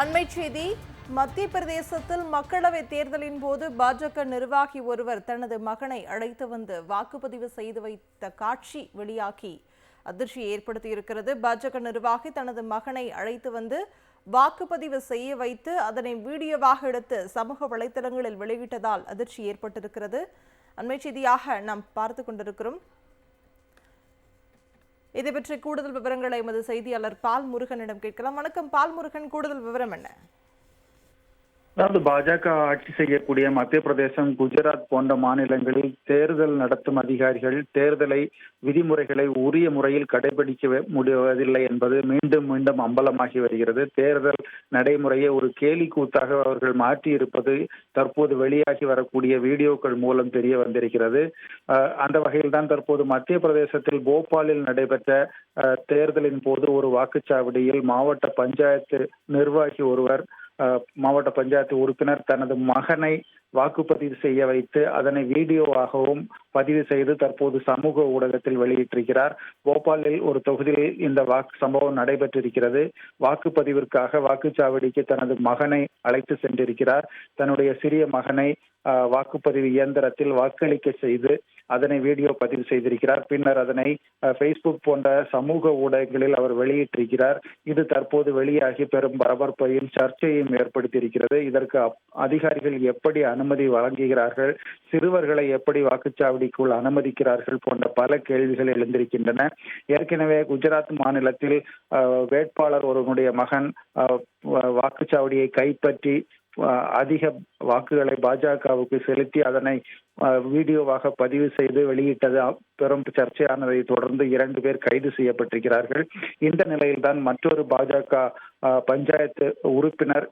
அண்மை செய்தி மத்திய பிரதேசத்தில் மக்களவை தேர்தலின் போது பாஜக நிர்வாகி ஒருவர் தனது மகனை அழைத்து வந்து வாக்குப்பதிவு செய்து வைத்த காட்சி வெளியாகி அதிர்ச்சியை ஏற்படுத்தியிருக்கிறது. பாஜக நிர்வாகி தனது மகனை அழைத்து வந்து வாக்குப்பதிவு செய்ய வைத்து அதனை வீடியோவாக எடுத்து சமூக வலைத்தளங்களில் வெளியிட்டதால் அதிர்ச்சி ஏற்பட்டிருக்கிறது. அண்மை செய்தியாக நாம் பார்த்து கொண்டிருக்கிறோம். இதை பற்றி கூடுதல் விவரங்களை எமது செய்தியாளர் பால் முருகனிடம் கேட்கலாம். வணக்கம் பால் முருகன் கூடுதல் விவரம் என்ன? அதாவது பாஜக ஆட்சி செய்யக்கூடிய மத்திய பிரதேசம் குஜராத் போன்ற மாநிலங்களில் தேர்தல் நடத்தும் அதிகாரிகள் தேர்தலை விதிமுறைகளை உரிய முறையில் கடைபிடிக்க முடிவதில்லை என்பது மீண்டும் மீண்டும் அம்பலமாகி வருகிறது. தேர்தல் நடைமுறையை ஒரு கேலி கூத்தாக அவர்கள் மாற்றி இருப்பது தற்போது வெளியாகி வரக்கூடிய வீடியோக்கள் மூலம் தெரிய வந்திருக்கிறது. அந்த வகையில் தான் தற்போது மத்திய பிரதேசத்தில் போபாலில் நடைபெற்ற அஹ், தேர்தலின் போது ஒரு வாக்குச்சாவடியில் மாவட்ட பஞ்சாயத்து நிர்வாகி ஒருவர் மாவட்ட பஞ்சாயத்து உறுப்பினர் தனது மகனை வாக்குப்பதிவு செய்ய வைத்து அதனை வீடியோவாகவும் பதிவு செய்து தற்போது சமூக ஊடகத்தில் வெளியிட்டிருக்கிறார். போபாலில் ஒரு தொகுதியில் இந்த வாக்கு சம்பவம் நடைபெற்றிருக்கிறது. வாக்குப்பதிவிற்காக வாக்குச்சாவடிக்கு தனது மகனை அழைத்து சென்றிருக்கிறார். தன்னுடைய சிறிய மகனை வாக்குப்பதிவு இயந்திரத்தில் வாக்களிக்க செய்து அதனை வீடியோ பதிவு செய்திருக்கிறார். பின்னர் அதனை ஃபேஸ்புக் போன்ற சமூக ஊடகங்களில் அவர் வெளியிட்டிருக்கிறார். இது தற்போது வெளியாகி பெரும் பரபரப்பையும் சர்ச்சையும் ஏற்படுத்தியிருக்கிறது. இதற்கு அதிகாரிகள் எப்படி அனுமதி வழங்குகிறார்கள்? சிறுவர்களை எப்படி வாக்குச்சாவடி வாக்குச்சாவடிக்குள் அனுமதிக்கிறார்கள் போன்ற பல கேள்விகள் எழுந்திருக்கின்றன. ஏற்கனவே குஜராத் மாநிலத்தில் வேட்பாளர் ஒருவனுடைய மகன் வாக்குச்சாவடியை கைப்பற்றி அதிக வாக்குகளை பாஜகவுக்கு செலுத்தி அதனை வீடியோவாக பதிவு செய்து வெளியிட்டது. பெரும் சர்ச்சையானதை தொடர்ந்து இரண்டு பேர் கைது செய்யப்பட்டிருக்கிறார்கள். இந்த நிலையில்தான் மற்றொரு பாஜக பஞ்சாயத்து உறுப்பினர்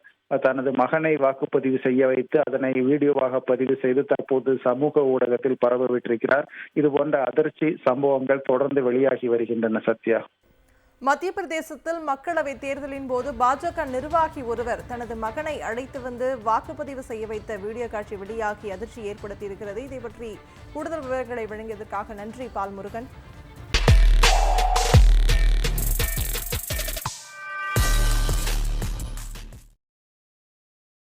தனது மகனை வாக்குப்பதிவு செய்ய வைத்து அதனை வீடியோவாக பதிவு செய்து தற்போது சமூக ஊடகத்தில் பரவ விட்டிருக்கிறார். இது போன்ற அதிர்ச்சி சம்பவங்கள் தொடர்ந்து வெளியாகி வருகின்றன சத்யா. மத்திய பிரதேசத்தில் மக்களவை தேர்தலின் போது பாஜக நிர்வாகி ஒருவர் தனது மகனை அழைத்து வந்து வாக்குப்பதிவு செய்ய வைத்த வீடியோ காட்சி வெளியாகி அதிர்ச்சி ஏற்படுத்தியிருக்கிறது. இதை பற்றி கூடுதல் விவரங்களை வழங்கியதற்காக நன்றி பால் முருகன்